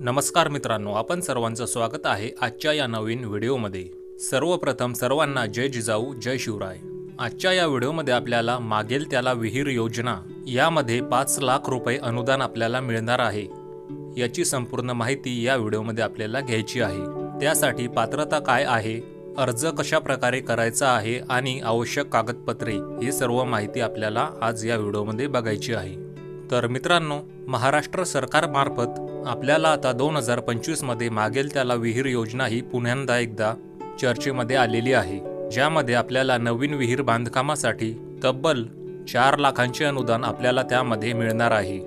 नमस्कार मित्रांनो आपण सर्वांचं स्वागत आहे आजच्या या नवीन व्हिडिओमध्ये. सर्वप्रथम सर्वांना जय जिजाऊ जय शिवराय. आजच्या या व्हिडिओमध्ये आपल्याला मागेल त्याला विहीर योजना यामध्ये पाच लाख रुपये अनुदान आपल्याला मिळणार आहे. याची संपूर्ण माहिती या व्हिडिओमध्ये आपल्याला घ्यायची आहे. त्यासाठी पात्रता काय आहे अर्ज कशा प्रकारे करायचा आहे आणि आवश्यक कागदपत्रे ही सर्व माहिती आपल्याला आज या व्हिडिओमध्ये बघायची आहे. तर मित्रांनो महाराष्ट्र सरकारमार्फत आपल्याला आता दोन हजार पंचवीसमध्ये मागेल त्याला विहीर योजना ही पुन्यांदा एकदा चर्चेमध्ये आलेली आहे ज्यामध्ये आपल्याला नवीन विहीर बांधकामासाठी तब्बल चार लाखांचे अनुदान आपल्याला त्यामध्ये मिळणार आहे.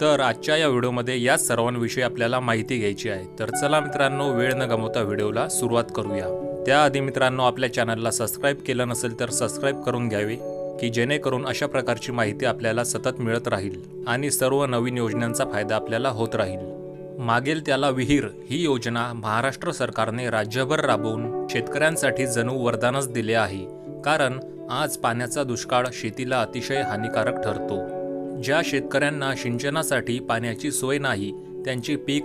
तर आजच्या या व्हिडिओमध्ये या सर्वांविषयी आपल्याला माहिती घ्यायची आहे. तर चला मित्रांनो वेळ न गमवता व्हिडिओला सुरुवात करूया. त्याआधी मित्रांनो आपल्या चॅनलला सबस्क्राईब केलं नसेल तर सबस्क्राईब करून घ्यावे की जेणेकरून अशा प्रकारची माहिती आपल्याला सतत मिळत राहील आणि सर्व नवीन योजनांचा फायदा आपल्याला होत राहील. मागेल त्याला विहीर. ही योजना महाराष्ट्र सरकारने राज्यभर राबवून शेतकऱ्यांसाठी जणू वरदानच दिले आहे. कारण आज पाण्याचा दुष्काळ शेतीला अतिशय हानिकारक ठरतो. ज्या शेतकऱ्यांना सिंचनासाठी पाण्याची सोय नाही त्यांचे पीक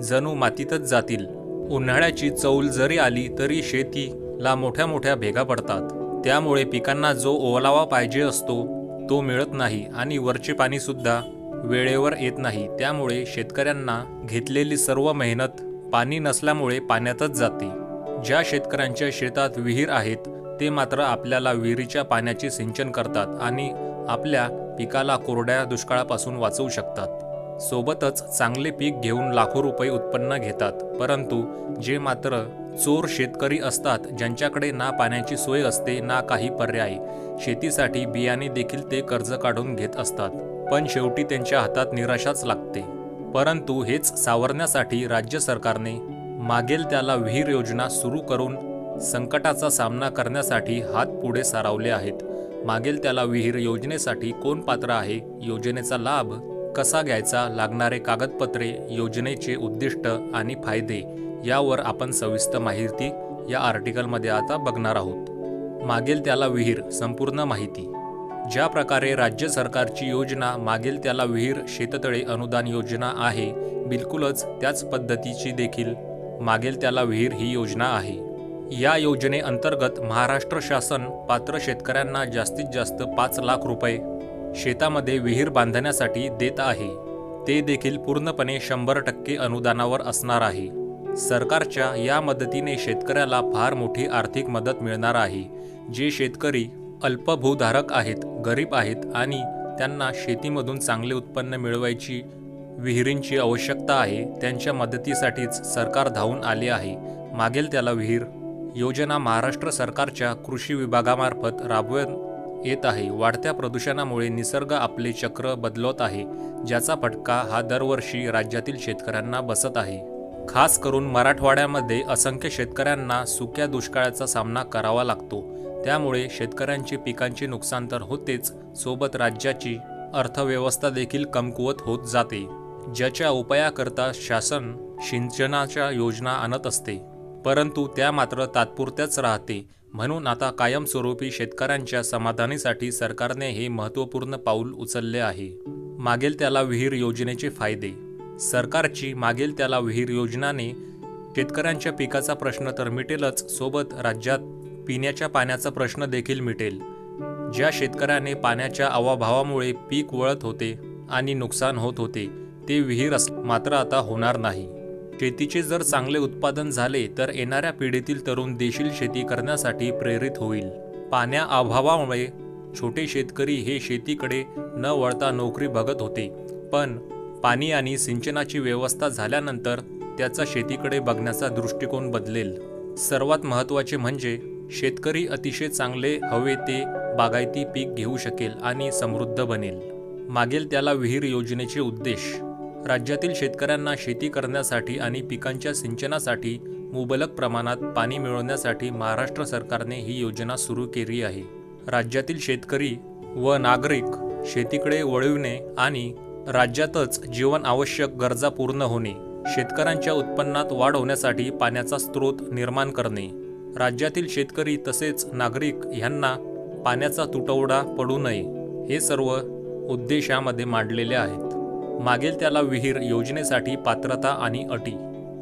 जणू मातीतच जातील. उन्हाळ्याची चौल जरी आली तरी शेतीला मोठ्या मोठ्या भेगा पडतात. त्यामुळे पिकांना जो ओलावा पाहिजे असतो तो मिळत नाही आणि वरचे पाणीसुद्धा वेळेवर येत नाही. त्यामुळे शेतकऱ्यांना घेतलेली सर्व मेहनत पाणी नसल्यामुळे पाण्यातच जाते. ज्या शेतकऱ्यांच्या शेतात विहीर आहेत ते मात्र आपल्याला विहिरीच्या पाण्याचे सिंचन करतात आणि आपल्या पिकाला कोरड्या दुष्काळापासून वाचवू शकतात. सोबतच चांगले पीक घेऊन लाखो रुपये उत्पन्न घेतात. परंतु जे मात्र चोर शेतकरी असतात ज्यांच्याकडे ना पाण्याची सोय असते ना काही पर्याय शेतीसाठी बियाणे देखील ते कर्ज काढून घेत असतात. पण शेवटी त्यांच्या हातात निराशाच लागते. परंतु हेच सावरण्यासाठी राज्य सरकारने मागेल त्याला विहीर योजना सुरू करून संकटाचा सामना करण्यासाठी हात पुढे सारावले आहेत. मागेल त्याला विहीर योजनेसाठी कोण पात्र आहे? योजनेचा लाभ कसा घ्यायचा? लागणारे कागदपत्रे योजनेचे उद्दिष्ट आणि फायदे यावर आपण सविस्तर माहिती या आर्टिकलमध्ये आता बघणार आहोत. मागेल त्याला विहीर संपूर्ण माहिती. ज्या प्रकारे राज्य सरकारची योजना मागेल त्याला विहीर शेततळे अनुदान योजना आहे बिलकुलच त्याच पद्धतीची देखील मागेल त्याला विहीर ही योजना आहे. या योजनेअंतर्गत महाराष्ट्र शासन पात्र शेतकऱ्यांना जास्तीत जास्त पाच लाख रुपये शेतामध्ये विहीर बांधण्यासाठी देत आहे. ते देखील पूर्णपणे शंभर टक्के अनुदानावर असणार आहे. सरकारच्या या मदतीने शेतकऱ्याला फार मोठी आर्थिक मदत मिळणार आहे. जे शेतकरी अल्पभूधारक आहेत गरीब आहेत आणि त्यांना शेतीमधून चांगले उत्पन्न मिळवायची विहिरींची आवश्यकता आहे त्यांच्या मदतीसाठीच सरकार धावून आले आहे. मागेल त्याला विहीर योजना महाराष्ट्र सरकारच्या कृषी विभागामार्फत राबवण्यात येत आहे. वाढत्या प्रदूषणामुळे निसर्ग आपले चक्र बदलत आहे ज्याचा फटका हा दरवर्षी राज्यातील शेतकऱ्यांना बसत आहे. खास करून मराठवाड्यामध्ये असंख्य शेतकऱ्यांना सुक्या दुष्काळाचा सामना करावा लागतो. त्यामुळे शेतकऱ्यांचे पिकांचे नुकसान तर होतेच सोबत राज्याची अर्थव्यवस्था देखील कमकुवत होत जाते ज्याच्या उपायाकरता शासन सिंचनाच्या योजना आणत असते. परंतु त्या मात्र तात्पुरत्याच राहते. म्हणून आता कायमस्वरूपी शेतकऱ्यांच्या समाधानीसाठी सरकारने हे महत्त्वपूर्ण पाऊल उचलले आहे. मागेल त्याला विहीर योजनेचे फायदे. सरकारची मागेल त्याला विहीर योजनाने शेतकऱ्यांच्या पिकाचा प्रश्न तर मिटेलच सोबत राज्यात पिण्याच्या पाण्याचा प्रश्न देखील मिटेल. ज्या शेतकऱ्याने पाण्याच्या अवाभावामुळे पीक वळत होते आणि नुकसान होत होते ते विहीर अस मात्र आता होणार नाही. शेतीचे जर चांगले उत्पादन झाले तर येणाऱ्या पिढीतील तरुण देशील शेती करण्यासाठी प्रेरित होईल. पाण्या अभावामुळे छोटे शेतकरी हे शेतीकडे न वळता नोकरी बघत होते पण पाणी आणि सिंचनाची व्यवस्था झाल्यानंतर त्याचा शेतीकडे बघण्याचा दृष्टिकोन बदलेल. सर्वात महत्त्वाचे म्हणजे शेतकरी अतिशय चांगले हवे ते बागायती पीक घेऊ शकेल आणि समृद्ध बनेल. मागेल त्याला विहीर योजनेचे उद्देश राज्यातील शेतकऱ्यांना शेती करण्यासाठी आणि पिकांच्या सिंचनासाठी मुबलक प्रमाणात पाणी मिळवण्यासाठी महाराष्ट्र सरकारने ही योजना सुरू केली आहे. राज्यातील शेतकरी व नागरिक शेतीकडे वळविणे आणि राज्यातच जीवन आवश्यक गरजा पूर्ण होणे शेतकऱ्यांच्या उत्पन्नात वाढ होण्यासाठी पाण्याचा स्रोत निर्माण करणे. राज्यातील शेतकरी तसेच नागरिक ह्यांना पाण्याचा तुटवडा पडू नये हे सर्व उद्देशामध्ये मांडलेले आहेत. मागेल त्याला विहीर योजनेसाठी पात्रता आणि अटी.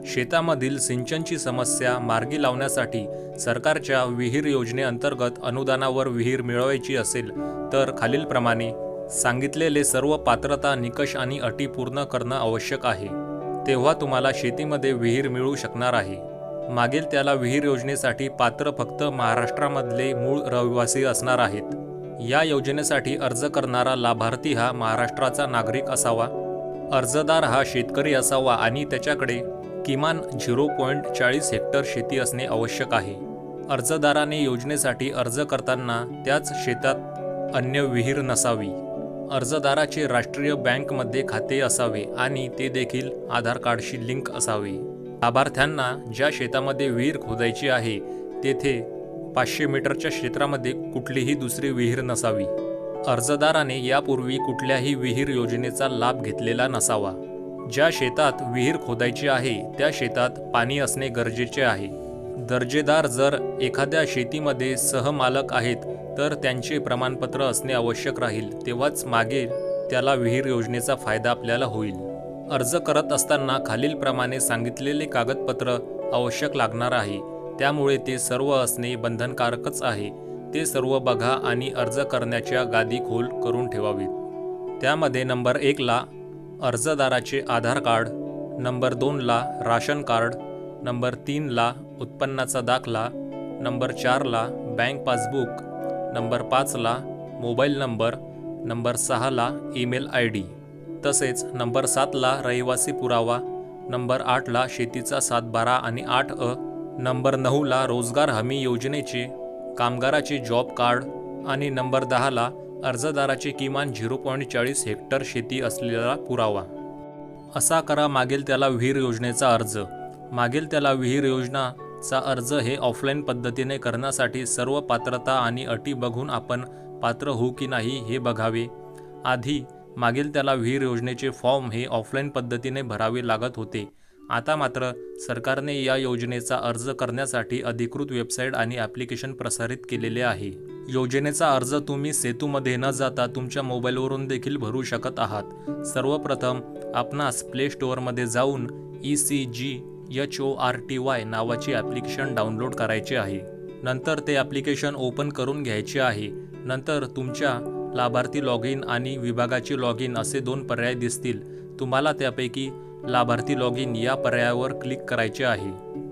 शेतामधील सिंचनची समस्या मार्गी लावण्यासाठी सरकारच्या विहीर योजनेअंतर्गत अनुदानावर विहीर मिळवायची असेल तर खालीलप्रमाणे सांगितलेले सर्व पात्रता निकष आणि अटी पूर्ण करणं आवश्यक आहे. तेव्हा तुम्हाला शेतीमध्ये विहीर मिळू शकणार आहे. मागील त्याला विहीर योजनेसाठी पात्र फक्त महाराष्ट्रामधले मूळ रहिवासी असणार आहेत. या योजनेसाठी अर्ज करणारा लाभार्थी हा महाराष्ट्राचा नागरिक असावा. अर्जदार हा शेतकरी असावा आणि त्याच्याकडे किमान झिरो पॉईंट चाळीस हेक्टर शेती असणे आवश्यक आहे. अर्जदाराने योजनेसाठी अर्ज करताना त्याच शेतात अन्य विहीर नसावी. अर्जदाराचे राष्ट्रीय बँकमध्ये खाते असावे आणि ते देखील आधार कार्डशी लिंक असावे. लाभार्थ्यांना ज्या शेतामध्ये विहीर खोदायची आहे तेथे पाचशे मीटरच्या क्षेत्रामध्ये कुठलीही दुसरी विहीर नसावी. अर्जदाराने यापूर्वी कुठल्याही विहीर योजनेचा लाभ घेतलेला नसावा. ज्या शेतात विहीर खोदायची आहे त्या शेतात पाणी असणे गरजेचे आहे. दर्जेदार जर एखाद्या शेतीमध्ये सहमालक आहेत तर त्यांचे प्रमाणपत्र असणे आवश्यक राहील तेव्हाच मागे त्याला विहीर योजनेचा फायदा आपल्याला होईल. अर्ज करत असताना खालीलप्रमाणे सांगितलेले कागदपत्र आवश्यक लागणार आहे. त्यामुळे ते सर्व असणे बंधनकारकच आहे. ते सर्व बघा आणि अर्ज करण्याच्या गादी खोल करून ठेवावीत. त्यामध्ये नंबर एकला अर्जदाराचे आधार कार्ड नंबर दोनला राशन कार्ड नंबर तीनला उत्पन्नाचा दाखला नंबर चारला बँक पासबुक नंबर पाचला मोबाईल नंबर नंबर सहाला ईमेल आय डी. तसेच नंबर सातला रहिवासी पुरावा नंबर आठला शेतीचा सातबारा आणि आठ अ नंबर नऊला रोजगार हमी योजनेचे कामगाराचे जॉब कार्ड आणि नंबर दहाला अर्जदाराचे किमान झिरो पॉईंट चाळीस हेक्टर शेती असलेला पुरावा. असा करा मागेल त्याला विहीर योजनेचा अर्ज. मागेल त्याला विहीर योजनाचा अर्ज हे ऑफलाईन पद्धतीने करण्यासाठी सर्व पात्रता आणि अटी बघून आपण पात्र होऊ की नाही हे बघावे. आधी मागील त्याला विहीर योजनेचे फॉर्म हे ऑफलाईन पद्धतीने भरावे लागत होते. आता मात्र सरकारने या योजनेचा अर्ज करण्यासाठी अधिकृत वेबसाईट आणि ॲप्लिकेशन प्रसारित केलेले आहे. योजनेचा अर्ज तुम्ही सेतूमध्ये न जाता तुमच्या मोबाईलवरून देखील भरू शकत आहात. सर्वप्रथम आपणास प्ले स्टोअरमध्ये जाऊन E C G H O R T Y नावाचे ॲप्लिकेशन डाउनलोड करायचे आहे. नंतर ते ॲप्लिकेशन ओपन करून घ्यायचे आहे. नंतर तुमच्या लाभार्थी लॉग इन आणि विभागाचे लॉग इन असे दोन पर्याय दिसतील. तुम्हाला त्यापैकी लाभार्थी लॉग इन या पर्यायावर क्लिक करायचे आहे.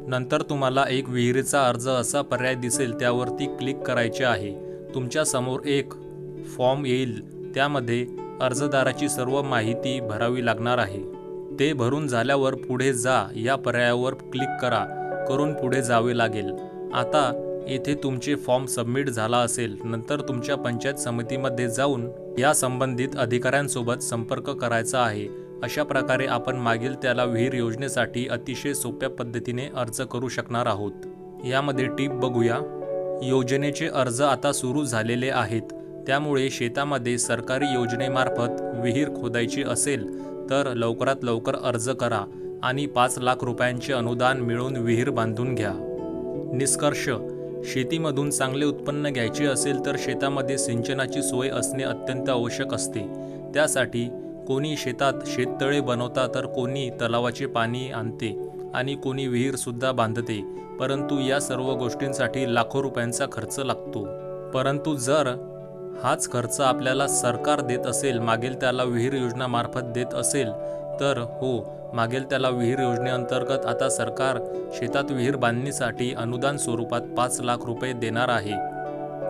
नंतर तुम्हाला एक विहिरीचा अर्ज असा पर्याय दिसेल त्यावरती क्लिक करायचे आहे. तुमच्यासमोर एक फॉर्म येईल. त्यामध्ये अर्जदाराची सर्व माहिती भरावी लागणार आहे. ते भरून झाल्यावर पुढे जा या पर्यायावर क्लिक करा. करून पुढे जावे लागेल. आता येथे तुमचे फॉर्म सबमिट झाला असेल नंतर तुमच्या पंचायत समितीमध्ये जाऊन या संबंधित अधिकाऱ्यांसोबत संपर्क करायचा आहे. अशा प्रकारे आपण मागील त्याला विहीर योजनेसाठी अतिशय सोप्या पद्धतीने अर्ज करू शकणार आहोत. यामध्ये टीप बघूया. योजनेचे अर्ज आता सुरू झालेले आहेत. त्यामुळे शेतामध्ये सरकारी योजनेमार्फत विहीर खोदायची असेल तर लवकरात लवकर अर्ज करा आणि पाच लाख रुपयांचे अनुदान मिळवून विहीर बांधून घ्या. निष्कर्ष शेतीमधून चांगले उत्पन्न घ्यायचे असेल तर शेतामध्ये सिंचनाची सोय असणे अत्यंत आवश्यक असते. त्यासाठी कोणी शेतात शेततळे बनवता तर कोणी तलावाचे पाणी आणते आणि कोणी विहीरसुद्धा बांधते परंतु या सर्व गोष्टींसाठी लाखो रुपयांचा खर्च लागतो. परंतु जर हाच खर्च आपल्याला सरकार देत असेल मागील त्याला विहीर योजनामार्फत देत असेल तर हो मागेल त्याला विहीर योजनेअंतर्गत आता सरकार शेतात विहीर बांधणीसाठी अनुदान स्वरूपात पाच लाख रुपये देणार आहे.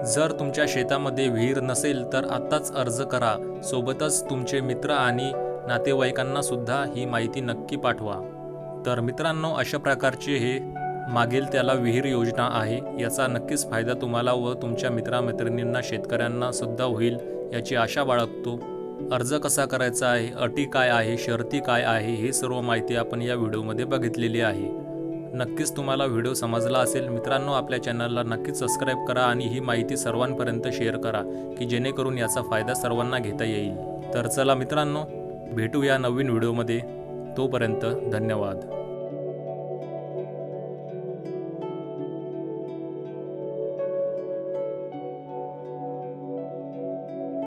जर तुमच्या शेतामध्ये विहीर नसेल तर आत्ताच अर्ज करा. सोबतच तुमचे मित्र आणि नातेवाईकांना सुद्धा ही माहिती नक्की पाठवा. तर मित्रांनो अशा प्रकारचे हे मागेल त्याला विहीर योजना आहे. याचा नक्कीच फायदा तुम्हाला व तुमच्या मित्रामैत्रिणींना शेतकऱ्यांना सुद्धा होईल याची आशा बाळगतो. अर्ज कसा करायचा आहे? अटी काय आहे? शर्ती काय आहे? हे सर्व माहिती आपण या व्हिडिओमध्ये बघितलेली आहे. नक्कीच तुम्हाला व्हिडिओ समजला असेल. मित्रांनो आपल्या चॅनलला नक्कीच सबस्क्राईब करा आणि ही माहिती सर्वांपर्यंत शेअर करा की जेणेकरून याचा फायदा सर्वांना घेता येईल. तर चला मित्रांनो भेटूया नवीन व्हिडिओमध्ये. तोपर्यंत धन्यवाद.